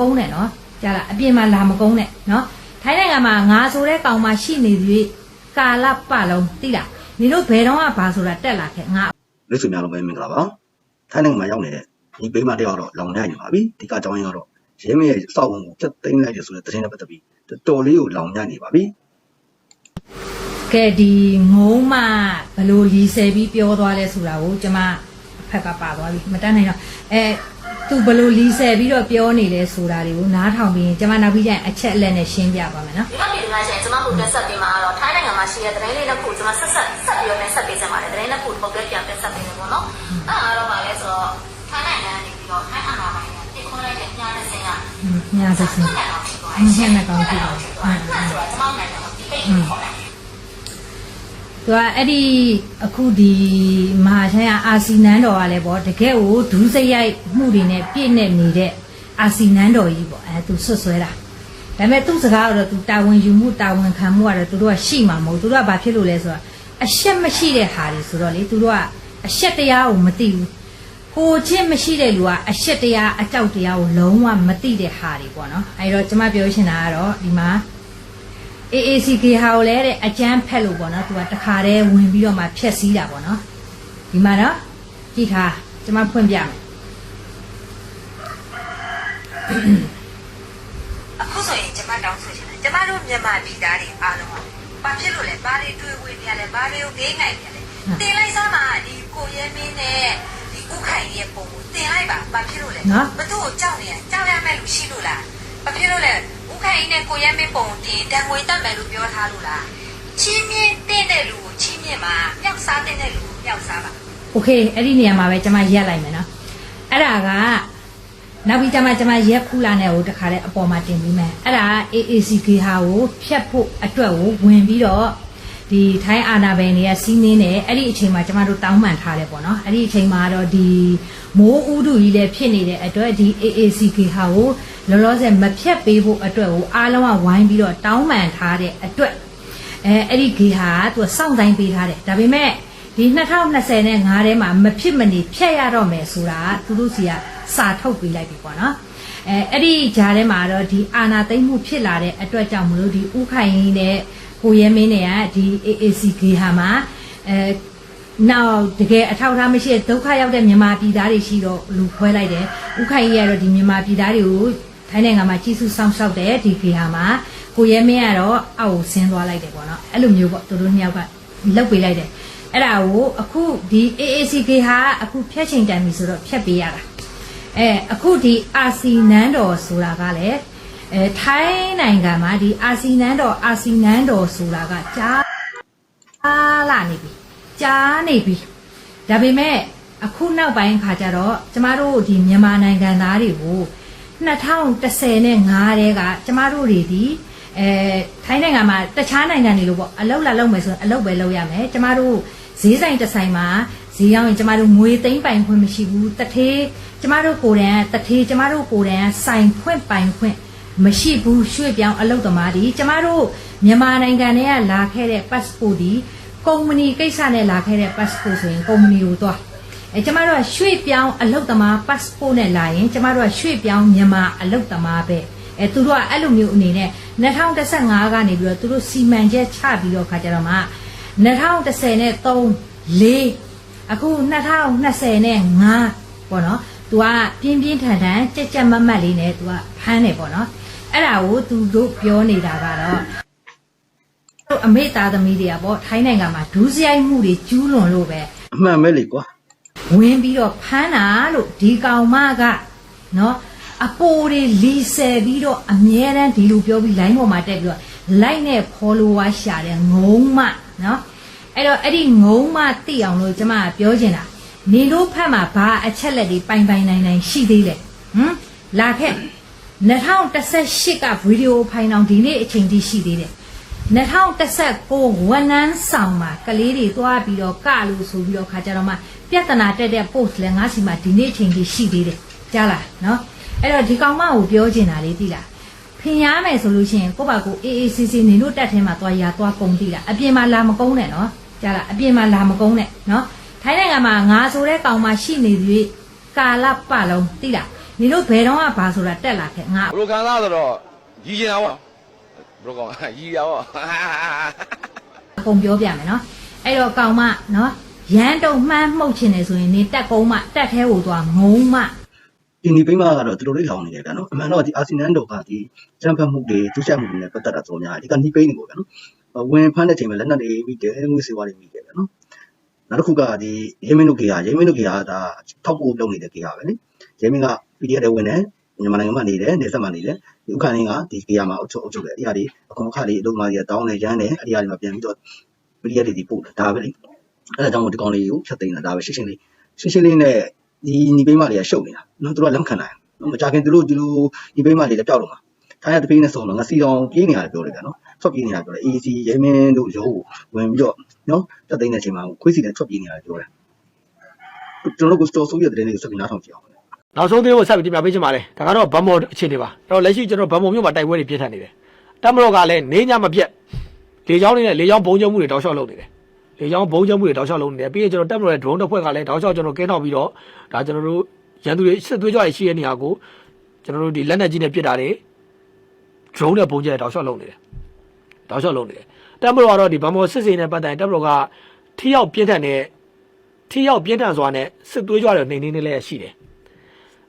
ကုန်းနဲ့နော်ကြားလားအပြင်မှာလာမကုန်းနဲ့နော်ထိုင်းနိုင်ငံမှာငါဆိုတဲ့ကောင်မှရှိနေပြီကာလပတ်လုံးသိလားနင်တို့ဘယ်တော့မှဘာဆိုတာတက်လာခဲ့ငါမိတ်ဆွေများလုံးပဲမင်္ဂလာပါထိုင်းနိုင်ငံမှာရောက်နေတဲ့ဒီဘေးမတယောက်တော့လောင်နေနေပါပြီဒီကအကြောင်းရင်းကတော့ရဲမရဲ့စောက်ဝင်ကိုပြတ်သိမ်းလိုက်တယ်ဆိုတဲ့သတင်းနဲ့ပတ်သက်ပြီးတော်တော်လေးကိုလောင်ညံ့နေပါပြီကဲဒီငုံးမဘလို့လီဆယ်ပြီးပြောသွားလဲဆိုတာကိုကျမအဖက်ကပါသွားပြီမတတ်နိုင်တော့အဲ သူဘလို့လီဆယ်ပြီးတော့ပြောနေလဲဆိုတာတွေကိုနားထောင်ပြီးရင်ကျမနောက်ပြီးကျရင်အချက်အလက်နဲ့ရှင်းပြပါမယ်နော်ဒီကနေ့ဒီမှာရှင်ကျွန်မတို့တက်ဆက်ပေးမှာတော့ထိုင်းနိုင်ငံမှာရှိတဲ့သတင်းလေးတစ်ခုကျွန်မဆက်ဆက်ဆက်ပြီးတော့တင်ဆက်ပေးချင်ပါတယ်သတင်းတစ်ခုပုံပြပြန်တင်ဆက်ပေးနေပေါ့နော်အဲ့ဒါကတော့ဗာလဲဆိုတော့ထိုင်းနိုင်ငံကနေပြီးတော့ထိုင်းအာဏာပိုင်တွေတစ်ခွန်းလိုက်တဲ့ညာတဲ့စင်ကอืมညာစစင်နှစ်ကောင်ရှိသွားတယ်ရှင်းတဲ့ကောင်ရှိသွားတယ်ဆိုတော့ကျွန်မနိုင်ငံမှာဒီပိတ်ခေါ်တယ် သူကအဲ့ဒီအခုဒီမဟာချိုင်းကအာစီနန်းတော်ကလည်းပေါ့တကယ်ကိုဒူးစိတ်ရိုက်မှုတွေနဲ့ပြည့်နေနေတဲ့အာစီနန်းတော်ကြီးပေါ့အဲသူဆွတ်ဆွဲတာဒါပေမဲ့သူ့စကားကတော့သူတာဝန်ယူမှုတာဝန်ခံမှုကတော့သူတို့ကရှိမှာမဟုတ်သူတို့ကဘာဖြစ်လို့လဲဆိုတော့အရှက်မရှိတဲ့ဟာတွေဆိုတော့လေသူတို့ကအရှက်တရားကိုမသိဘူးကိုချင်းမရှိတဲ့လူကအရှက်တရားအကြောက်တရားကိုလုံးဝမသိတဲ့ဟာတွေပေါ့နော်အဲတော့ကျွန်မပြောချင်တာကတော့ဒီမှာ AACK ဟာကိုလည်းတဲ့အကျန်းဖက်လို့ပေါ့နော်သူကတခါတည်းဝင်ပြီးတော့မှဖြက်စီးတာပေါ့နော်ဒီမှာတော့ကြည့်ထားကျွန်မဖွင့်ပြမယ်အခုဆိုရင်ကျမတောင်းဆိုချင်တယ်ကျမတို့မြန်မာပြည်သားတွေအားလုံးကဘာဖြစ်လို့လဲဘာတွေတွေ့ဝေနေရလဲဘာတွေကိုဂိမ်းနိုင်နေရလဲတင်လိုက်စမ်းပါဒီကိုရဲမင်းနဲ့ဒီဥခိုင်ရဲ့ပုံကိုတင်လိုက်ပါဘာဖြစ်လို့လဲဘသူ့ကိုကြောက်နေရကြောက်ရမဲ့လူရှိလို့လားဘာဖြစ်လို့လဲဥ ခိုင်နဲ့ကိုရဲမင်းပုံတင်တန်ငွေတတ်မယ်လို့ပြောထားလို့လားချင်းမြင့်တဲ့တဲ့လူကိုချင်းမြင့်မှာမြောက်စားတဲ့တဲ့လူကိုမြောက်စားပါ โอเคအဲ့ဒီနေရာမှာပဲကျွန်မရက်လိုက်မယ်နော်အဲ့ဒါကနောက်ပြီးကျွန်မကျွန်မရက်ဖူလာနဲ့ကိုတခါတည်းအပေါ်မှာတင်ပြီးမယ်အဲ့ဒါက AACK ဟာကိုဖြတ်ဖို့အတွက်ကိုဝင်ပြီးတော့ ဒီထိုင်းအာနာဘယ်နေရစီးနင်းတယ်အဲ့ဒီအချိန်မှာကျမတို့တောင်းပန်ထားတယ်ပေါ့နော်အဲ့ဒီအချိန်မှာတော့ဒီမိုးဥဒူကြီးလည်းဖြစ်နေတဲ့အတွက်ဒီ AACK ဟာကိုလောလောဆယ်မဖြတ်ပေးဖို့အတွက်ကိုအားလုံးကဝိုင်းပြီးတော့တောင်းပန်ထားတဲ့အတွက်အဲအဲ့ဒီဂေဟာကသူကစောင့်တိုင်းပေးထားတယ်ဒါပေမဲ့ဒီ2020နဲ့5ထဲမှာမဖြစ်မနေဖြတ်ရတော့မယ်ဆိုတာကသူတို့စီကစာထုတ်ပေးလိုက်ပြီပေါ့နော်အဲအဲ့ဒီဂျားထဲမှာတော့ဒီအာနာသိမ့်မှုဖြစ်လာတဲ့အတွက်ကြောင့်မလို့ဒီဥခိုင်ကြီးနဲ့ ကိုရဲမင်းတွေကဒီ AAC ဂေဟာမှာအဲနောက်တကယ်အထောက်အထားမရှိတဲ့ဒုက္ခရောက်တဲ့မြန်မာပြည်သားတွေရှိတော့လူခွဲလိုက်တယ်ဥခိုင်ကြီးကတော့ဒီမြန်မာပြည်သားတွေကိုထိုင်းနိုင်ငံမှာကြီးစုစောင့်ရှောက်တယ်ဒီဂေဟာမှာကိုရဲမင်းကတော့အောက်ကိုဆင်းသွားလိုက်တယ်ပေါ့နော်အဲ့လိုမျိုးပေါ့သူတို့နှစ်ယောက်ကလောက်ပေးလိုက်တယ်အဲ့ဒါကိုအခုဒီ AAC ဂေဟာကအခုဖြတ်ချိန်တန်ပြီဆိုတော့ဖြတ်ပေးရတာအဲအခုဒီအာစီနန်းတော်ဆိုတာကလည်း အဲထိုင်းနိုင်ငံမှာဒီအာစီနန်းတော်အာစီနန်းတော်ဆိုတာကကြားလာနေပြီကြားနေပြီဒါပေမဲ့အခုနောက်ပိုင်းခါကျတော့ကျမတို့ဒီမြန်မာနိုင်ငံသားတွေကို2010နဲ့5တဲကကျမတို့တွေဒီအဲထိုင်းနိုင်ငံမှာတခြားနိုင်ငံတွေလို့ပေါ့အလောက်လာလောက်မယ်ဆိုရင်အလောက်ပဲလောက်ရမယ်ကျမတို့ဈေးဆိုင်တစ်ဆိုင်မှာဈေးရောက်ရင်ကျမတို့ငွေသိမ်းပိုင်ခွင့်မရှိဘူးတထေးကျမတို့ကိုယ်တိုင်ကတထေးကျမတို့ကိုယ်တိုင်ကဆိုင်ဖွင့်ပိုင်ခွင့် မရှိဘူးရွှေ့ပြောင်းအလုပ်သမားဒီကျမတို့မြန်မာနိုင်ငံထဲကလာခဲ့တဲ့ passport ဒီကုမ္ပဏီကိစ္စနဲ့လာခဲ့တဲ့ passport ဆိုရင်ကုမ္ပဏီကိုသွားအဲကျမတို့ကရွှေ့ပြောင်းအလုပ်သမား passport နဲ့လာရင်ကျမတို့ကရွှေ့ပြောင်းမြန်မာအလုပ်သမားပဲအဲသူတို့ကအဲ့လိုမျိုးအနေနဲ့2015ကနေပြီးတော့သူတို့စီမံချက်ချပြီးတော့ခါကြတော့မှ2010နဲ့3 4အခု2020နဲ့5ပေါ့နော်သူကပြင်းပြင်းထန်ထန်ကြက်ကြက်မတ်မတ်လေးနဲ့သူကဖမ်းတယ်ပေါ့နော် အဲ့ဒါကိုသူတို့ပြောနေတာကတော့တို့အမေသားသမီးတွေကပေါ့ထိုင်းနိုင်ငံမှာဒူးစရိုက်မှုတွေကျူးလွန်လို့ပဲအမှန်ပဲလေကွာဝင်ပြီးတော့ဖမ်းတာလို့ဒီကောင်မကနော်အပိုးတွေလီဆယ်ပြီးတော့အမြဲတမ်းဒီလိုပြောပြီး line ပေါ်မှာတက်ပြီးတော့ like နဲ့ follower ရှာတဲ့ငုံမနော်အဲ့တော့အဲ့ဒီငုံမသိအောင်လို့ကျမကပြောချင်တာနေတို့ဖက်မှာဘာအချက်လက်တွေပိုင်ပိုင်နိုင်နိုင်ရှိသေးလဲဟမ်လာခဲ့ 2018ကဗီဒီယိုဖိုင်အောင်ဒီနေ့အချိန်ထိရှိသေးတယ်2019ဝန်နန်းဆောင်မှာကလေးတွေသွားပြီးတော့ကလို့ဆိုပြီးတော့ခါကြတော့မှပြဿနာတက်တဲ့ post လဲငါစီမှာဒီနေ့အချိန်ထိရှိသေးတယ်ကြားလားနော်အဲ့တော့ဒီကောင်မကိုပြောချင်တာလေးသိလားဖင်ရမယ်ဆိုလို့ရှိရင်ကိုယ့်ဘာကို AACC နေလို့တက်ထဲမှာသွားရာသွားကုန်သိလားအပြင်မှာလာမကုန်းနဲ့နော်ကြားလားအပြင်မှာလာမကုန်းနဲ့နော်ထိုင်းနိုင်ငံမှာငါဆိုတဲ့ကောင်မရှိနေပြီကာလပတ်လုံးသိလား နဒီလိုဘယ်တော့မှဘာဆိုတာတက်လာခဲ့ငါဘလိုခံစားဆိုတော့ရီကျင်တာပေါ့ဘလိုကောင်ရီရပေါ့အကုန်ပြောပြမယ်နော်အဲ့တော့ကောင်မနော်ရန်တုံမှန်းမှုတ်ချင်တယ်ဆိုရင်နေတက်ကုန်းမတက်သေးဟိုသွားငုံမဒီဒီပိမကတော့သူတို့လေးလောင်နေတယ်ဗျာနော်အမှန်တော့ဒီအာဆီနန်တို့ကဒီချမ်ပီယံမှုတွေဒုချက်မှုတွေနဲ့ပတ်သက်တာဆိုများဒီကနီးပိနေပေါ့ဗျာနော်ဝင်ဖမ်းတဲ့ချိန်မှာလက်နက်တွေမိတယ်ငွေစေဝါတွေမိတယ်ဗျာနော်နောက်တစ်ခုကဒီရဲမင်းတို့ကေဟာရဲမင်းတို့ကေဟာဒါထောက်ပို့လုပ်နေတဲ့ကေဟာပဲလေရဲမင်းက PDF တွေဝင်တယ်မြန်မာနိုင်ငံမှာနေတယ်နေဆက်မှာနေတယ်ဒီဥက္ကဋ္ဌင်းကဒီကေဟာမှာအုပ်ချုပ်အုပ်ချုပ်တယ်အဲ့ဒီဟာဒီအကုန်ခါလေးအလုံးမာကြီးတောင်းနေရမ်းတယ်အဲ့ဒီဟာဒီမှာပြန်ပြီးတော့ PDF တွေဒီပို့တာဒါပဲလေအဲ့ဒါကြောင့်မို့ဒီကောင်လေးကိုဖြတ်သိမ်းတာဒါပဲရှင်းရှင်းလေးရှင်းရှင်းလေးနဲ့ဒီညီပိမတွေကရှုပ်နေတာနော်သူတို့ကလက်မခံနိုင်ဘူးမကြခင်သူတို့ဒီလိုညီပိမတွေလည်းပျောက်တော့မှာထားရတပိနဲ့စုံတော့ငါစီတော်ပြေးနေရတယ်ပြောတယ်ကနော်ထွက်ပြေးနေရတယ်ပြောတယ် AC ရဲမင်းတို့ရုံးကိုဝင်ပြီးတော့နော်ဖြတ်သိမ်းတဲ့အချိန်မှာခွေးစီနဲ့ထွက်ပြေးနေရတယ်ပြောတယ်ကျွန်တော်တို့ကစတော်ဆိုရတဲ့တဲ့တွေကိုဆက်ပြီးနားထောင်ကြည့်အောင် နောက်ဆုံးသေးကိုဆက်ပြီးတင်ပြပေးချင်ပါတယ်ဒါကတော့ဗတ်မော်အခြေအနေပါအဲ့တော့လက်ရှိကျွန်တော်ဗတ်မော်မြို့မှာတိုက်ပွဲတွေပြင်းထန်နေတယ်တပ်မတော်ကလည်းနေညမပြတ်လေကြောင်းနေနဲ့လေကြောင်းဘုံကျုံမှုတွေတောက်လျှောက်လုပ်နေတယ်လေကြောင်းဘုံကျုံမှုတွေတောက်လျှောက်လုပ်နေတယ်ပြီးရင်ကျွန်တော်တပ်မတော်ရဲ့ drone တစ်ဖွဲ့ကလည်းတောက်လျှောက်ကျွန်တော်ကင်းထောက်ပြီးတော့ဒါကျွန်တော်တို့ရန်သူတွေစစ်သွေးကြွရရှိတဲ့နေရာကိုကျွန်တော်တို့ဒီလက်နက်ကြီးနဲ့ပစ်တာတွေ drone နဲ့ဘုံကျဲတောက်လျှောက်လုပ်နေတယ်တောက်လျှောက်လုပ်နေတယ်တပ်မတော်ကတော့ဒီဗတ်မော်စစ်စေးနဲ့ပတ်သက်ရင်တပ်မတော်ကထိရောက်ပြင်းထန်တဲ့ထိရောက်ပြင်းထန်စွာနဲ့စစ်သွေးကြွတွေနှိမ်နှင်းနေလဲရှိတယ်။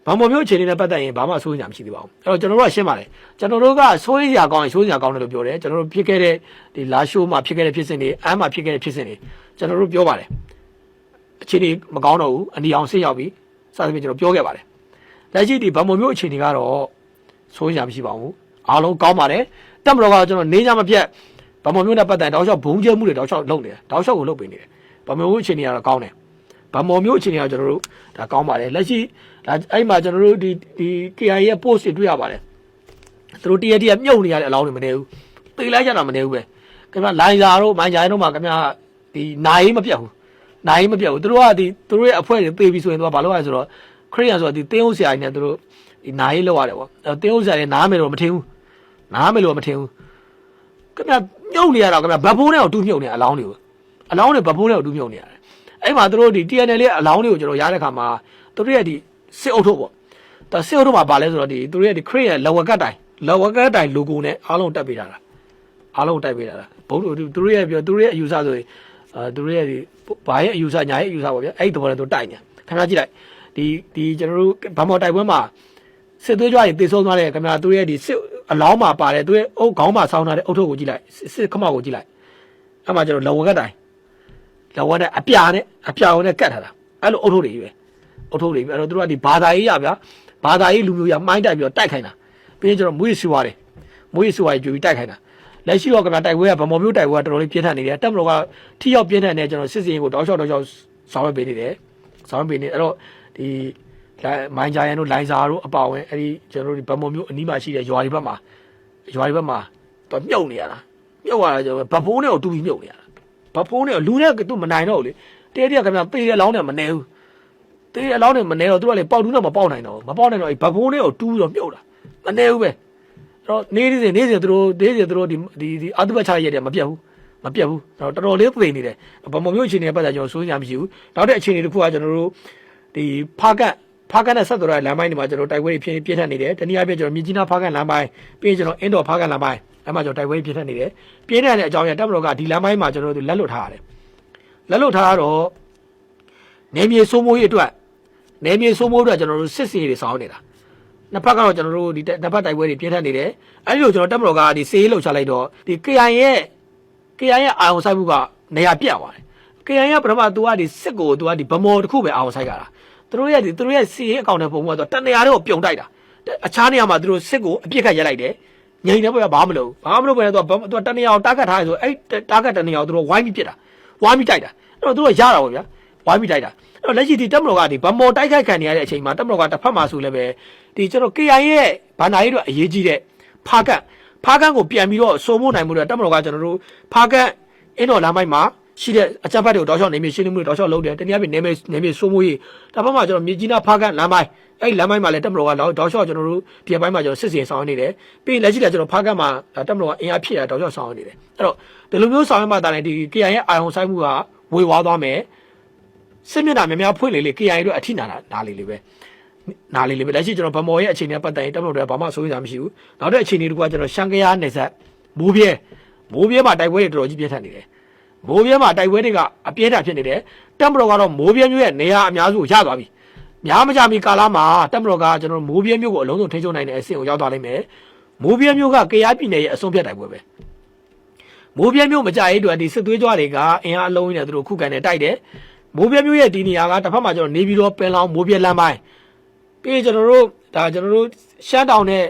ဘာမော်မျိုးအခြေအနေနဲ့ပတ်သက်ရင်ဘာမှစိုးရိမ်ကြမရှိသေးပါဘူး။အဲ့တော့ကျွန်တော်တို့ကရှင်းပါတယ်။ကျွန်တော်တို့ကစိုးရိမ်စရာကောင်းရင်စိုးရိမ်စရာကောင်းတယ်လို့ပြောတယ်။ကျွန်တော်တို့ဖြစ်ခဲ့တဲ့ဒီလာရှိုးမှာဖြစ်ခဲ့တဲ့ဖြစ်စဉ်တွေအမ်းမှာဖြစ်ခဲ့တဲ့ဖြစ်စဉ်တွေကျွန်တော်တို့ပြောပါတယ်။အခြေအနေမကောင်းတော့ဘူး။အနီအောင်ဆင်းရောက်ပြီ။စသဖြင့်ကျွန်တော်ပြောခဲ့ပါတယ်။လက်ရှိဒီဘာမော်မျိုးအခြေအနေကတော့စိုးရိမ်စရာမရှိပါဘူး။အားလုံးကောင်းပါတယ်။တက်မတော်ကကျွန်တော်နေကြမပြတ်ဘာမော်မျိုးနဲ့ပတ်သက်ရင်တောက်လျှောက်ဘုံကျဲမှုတွေတောက်လျှောက်လုပ်နေတယ်။တောက်လျှောက်ကိုလုပ်ပေးနေတယ်။ဘာမော်မျိုးအခြေအနေကတော့ကောင်းတယ်။ ဗမော်မျိုးအခြေအနေကကျွန်တော်တို့ဒါကောင်းပါတယ်လက်ရှိဒါအဲ့မှာကျွန်တော်တို့ဒီဒီ KI ရဲ့ post တွေတွေ့ရပါတယ်သူတို့တရက်တရက်မြုပ်နေရတဲ့အလောင်းတွေမနေဘူးသိလိုက်ကြတာမနေဘူးပဲခင်ဗျလိုင်စာတို့မိုင်ဂျာတို့မှာခင်ဗျဒီနိုင်မပြတ်ဘူးနိုင်မပြတ်ဘူးသူတို့ကဒီသူတို့ရဲ့အဖွဲ့တွေသေပြီဆိုရင်သူကဘာလုပ်ရလဲဆိုတော့ခရိယန်ဆိုတာဒီတင်းဟုတ်ဆရာကြီးနဲ့သူတို့ဒီနိုင်လောက်ရတယ်ပေါ့အဲတင်းဟုတ်ဆရာကြီးနားမယ်လို့မထင်ဘူးနားမယ်လို့မထင်ဘူးခင်ဗျမြုပ်နေရတော့ခင်ဗျဘတ်ဖိုးနဲ့ကိုတူးမြုပ်နေအလောင်းတွေကိုအလောင်းတွေဘတ်ဖိုးနဲ့ကိုတူးမြုပ်နေရတယ် အဲ့မှာသူတို့ဒီ TNL ရဲ့အလောင်းတွေကိုကျွန်တော်ရတဲ့ခါမှာသူတို့ရဲ့ဒီစစ်အုပ်ထုပ်ပေါ့ဒါစစ်အုပ်ထုပ်မှာပါလဲဆိုတော့ဒီသူတို့ရဲ့ဒီ crane ရဲ့ lower cut တိုင် lower cut တိုင် logo နဲ့အားလုံးတက်ပေးတာလားအားလုံးတက်ပေးတာလားဘုံတို့သူတို့ရဲ့ပြောသူတို့ရဲ့အယူဆဆိုရင်အဲသူတို့ရဲ့ဒီဘာရဲ့အယူဆညာရဲ့အယူဆပေါ့ဗျာအဲ့ဒီတော့လည်းသူတိုက်နေခင်ဗျားကြည့်လိုက်ဒီဒီကျွန်တော်တို့ဗမော်တိုက်ပွဲမှာစစ်သွေးကြွတွေတေဆုံးသွားတဲ့ခင်ဗျာသူတို့ရဲ့ဒီစစ်အလောင်းမှာပါတယ်သူရဲ့အုပ်ခေါင်းမှာဆောင်းထားတဲ့အုပ်ထုပ်ကိုကြည့်လိုက်စစ်ခမောက်ကိုကြည့်လိုက်အဲ့မှာကျွန်တော် lower cut တိုင် လောကနဲ့အပြာနဲ့အပြာကိုနဲ့ကတ်ထားတာအဲ့လိုအုတ်ထုတ်တွေကြီးပဲအုတ်ထုတ်တွေကြီးပဲအဲ့တော့သူတို့ကဒီဘာသာရေးရဗျာဘာသာရေးလူမျိုးရမိုင်းတိုက်ပြီးတော့တိုက်ခိုင်းတာပြီးရင်ကျွန်တော်မွေးစီဝါတယ်မွေးစီဝါကြီးကြွပြီးတိုက်ခိုင်းတာလက်ရှိတော့ကဗျာတိုက်ပွဲကဗမော်မျိုးတိုက်ပွဲကတော်တော်လေးပြင်းထန်နေတယ်တက်မတော်ကထိရောက်ပြင်းထန်နေကျွန်တော်စစ်စင်ကိုတောက်လျှောက်တောက်လျှောက်ဆောင်ရွက်ပေးနေတယ်ဆောင်ရွက်ပေးနေအဲ့တော့ဒီမိုင်းဂျာယန်တို့လိုင်ဇာတို့အပါဝင်အဲ့ဒီကျွန်တော်တို့ဒီဗမော်မျိုးအနီးမှာရှိတဲ့ရွာတွေဘက်မှာရွာတွေဘက်မှာတော့မြုပ်နေရတာမြုပ်ရတာကျွန်တော်ဗဖိုးနဲ့ကိုတူပြီးမြုပ်နေရတာ ဘာဖုန်းနဲ့လူနဲ့သူမနိုင်တော့ဘူးလေတဲတည်းကခင်ဗျာပေးတဲ့အလောင်းနဲ့မနေဘူးတေးတဲ့အလောင်းနဲ့မနေတော့သူကလေပေါက်တူးတော့မပေါက်နိုင်တော့ဘူးမပေါက်နိုင်တော့အဲဘာဖုန်းနဲ့ကိုတူးပြီးတော့မြုပ်တာမနေဘူးပဲအဲ့တော့နေနေစဉ်နေစဉ်သူတို့နေစဉ်သူတို့ဒီဒီဒီအတုပချရက်တယ်မပြတ်ဘူးမပြတ်ဘူးအဲ့တော့တော်တော်လေးသိနေတယ်ဗမာမျိုးအခြေအနေပတ်သက်ကျွန်တော်စိုးစရာမရှိဘူးနောက်တဲ့အခြေအနေတစ်ခုကကျွန်တော်တို့ဒီဖားကတ်ဖားကတ်နဲ့ဆက်သွယ်တဲ့လမ်းပိုင်းတွေမှာကျွန်တော်တိုက်ပွဲတွေပြင်းပြင်းထန်နေတယ်တနည်းအားဖြင့်ကျွန်တော်မြကြီးနားဖားကတ်လမ်းပိုင်းပြီးရင်ကျွန်တော်အင်ဒိုဖားကတ်လမ်းပိုင်း အဲ့မှာကျွန်တော်တိုက်ပွဲပြင်းထန်နေတယ်ပြင်းထန်တဲ့အကြောင်းရတပ်မတော်ကဒီလမ်းပိုင်းမှာကျွန်တော်တို့လက်လွတ်ထားရတယ်လက်လွတ်ထားတော့နေမြေစိုးမိုးရေးအတွက်နေမြေစိုးမိုးအတွက်ကျွန်တော်တို့စစ်စီတွေဆောင်နေတာနှစ်ဖက်ကတော့ကျွန်တော်တို့ဒီနှစ်ဖက်တိုက်ပွဲတွေပြင်းထန်နေတယ်အဲဒီလိုကျွန်တော်တက်မတော်ကဒီစေးလှုပ်ချလိုက်တော့ဒီ KI ရဲ့ KI ရဲ့အာရုံစိုက်မှုကနေရာပြတ်သွားတယ် KI ရဲ့ပထမ तू ကဒီစစ်ကို तू ကဒီဗမော်တစ်ခုပဲအာရုံစိုက်ကြတာသူတို့ရဲ့ဒီသူတို့ရဲ့စီးရေးအကောင့်နဲ့ပုံမှန်တော့တနေရာတွေကိုပြုံတိုက်တာအခြားနေရာမှာသူတို့စစ်ကိုအပြစ်ခတ်ရက်လိုက်တယ် ငြိမ်နေပေါ်ဘာမှမလုပ်ဘာမှမလုပ်ပဲတော့သူကတနေရာကိုတားကတ်ထားရဆိုအဲ့တားကတ်တနေရာကိုသူတို့ဝိုင်းပြီးပြစ်တာဝါမိတိုက်တာအဲ့တော့သူတို့ရတာပေါ့ဗျာဝါမိတိုက်တာအဲ့တော့လက်ရှိဒီတက်မတော်ကဒီဗမော်တိုက်ခိုက်ခံနေရတဲ့အချိန်မှာတက်မတော်ကတစ်ဖက်မှာဆိုလည်းပဲဒီကျွန်တော် KI ရဲ့ဗန္နာရေးတို့အရေးကြီးတဲ့ဖားကတ်ဖားကတ်ကိုပြန်ပြီးတော့စိုးမိုးနိုင်မှုတွေတက်မတော်ကကျွန်တော်တို့ဖားကတ်အင်းတော်လမ်းပိုင်းမှာ ရှိတဲ့အကြမ်းဖက်တွေကိုတောက်လျှောက်နေမြေရှင်းလင်းမှုတွေတောက်လျှောက်လုပ်တယ်တနည်းအားဖြင့်နေမြေနေမြေစိုးမိုးရေးတစ်ဖက်မှာကျွန်တော်မြေကြီးနာဖားကတ်လမ်းပိုင်းအဲ့ဒီလမ်းပိုင်းမှာလည်းတက်မတော်ကတောက်လျှောက်ကျွန်တော်တို့ဒီဘက်ပိုင်းမှာကျွန်တော်စစ်စင်ဆောင်နေတယ်ပြီးရင်လက်ရှိလည်းကျွန်တော်ဖားကတ်မှာတက်မတော်ကအင်အားဖြစ်ရတောက်လျှောက်ဆောင်နေတယ်အဲ့တော့ဒီလိုမျိုးဆောင်ရွက်မှတာလည်းဒီ KI ရဲ့အာရုံစိုက်မှုကဝေဝါးသွားမယ်စစ်မျက်နှာများများဖွင့်လေလေ KI တို့အထိနာတာနားလေလေပဲနားလေးလေးပဲလက်ရှိကျွန်တော်ဗမော်ရဲ့အခြေအနေပတ်သက်ရင်တက်မလို့တော့ဘာမှစိုးရိမ်စရာမရှိဘူးနောက်တဲ့အခြေအနေတကူကကျွန်တော်ရှန်ကယားနေဆက်မိုးပြဲမိုးပြဲမှာတိုက်ပွဲတွေတော်တော်ကြီးပြင်းထန်နေတယ် မိုးပြဲမှာတိုက်ပွဲတွေကအပြင်းထန်ဖြစ်နေတယ်တက်မလို့ကတော့မိုးပြဲမျိုးရဲ့နေရာအများစုကိုရသွားပြီများမကြမီကာလမှာတက်မလို့ကကျွန်တော်မိုးပြဲမျိုးကိုအလုံးစုံထိန်းချုပ်နိုင်တဲ့အဆင့်ကိုရောက်သွားလိမ့်မယ်မိုးပြဲမျိုးကကယားပြည်နယ်ရဲ့အဆုံးဖြတ်တိုက်ပွဲပဲမိုးပြဲမျိုးမကြရေးအတွက်ဒီစစ်သွေးကြွတွေကအင်အားအလုံးကြီးနဲ့သူတို့ခုခံနေတိုက်တယ်မိုးပြဲမျိုးရဲ့ဒီနေရာကတစ်ဖက်မှာကျွန်တော်နေပြီးတော့ပင်လောင်မိုးပြဲလမ်းပိုင်းပြီးရင်ကျွန်တော်တို့ဒါကျွန်တော်တို့ရှမ်းတောင်နဲ့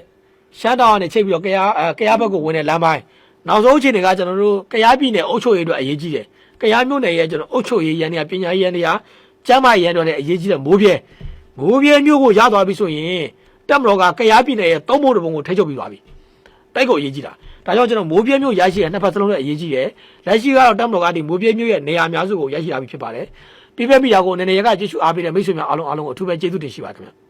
ရှမ်းတောင်ကနေချိန်ပြီးတော့ကရားအဲကရားဘက်ကိုဝင်တဲ့လမ်းပိုင်း နောက်ဆုံးအချိန်တွေကကျွန်တော်တို့ကရားပြည်နယ်အုပ်ချုပ်ရေးအတွက်အရေးကြီးတယ်ကရားမျိုးနယ်ရဲ့ကျွန်တော်အုပ်ချုပ်ရေးရန်နေပညာရေးရန်နေကျမ်းမာရေးရန်တွေလည်းအရေးကြီးတယ်မိုးပြဲမိုးပြဲမျိုးကိုရသွားပြီဆိုရင်တက်မတော်ကကရားပြည်နယ်ရဲ့သုံးဖို့တပုံကိုထိချုပ်ပြီးသွားပြီတိုက်ကိုအရေးကြီးတာဒါကြောင့်ကျွန်တော်မိုးပြဲမျိုးရရှိတဲ့နှစ်ဖက်စလုံးနဲ့အရေးကြီးတယ်လက်ရှိကတော့တက်မတော်ကဒီမိုးပြဲမျိုးရဲ့နေရာအများစုကိုရရှိလာပြီဖြစ်ပါတယ်ပြပြမိတာကိုနည်းနည်းရကကြည့်ရှုအားပေးတဲ့မိတ်ဆွေများအားလုံးအားလုံးကိုအထူးပဲကျေးဇူးတင်ရှိပါခင်ဗျ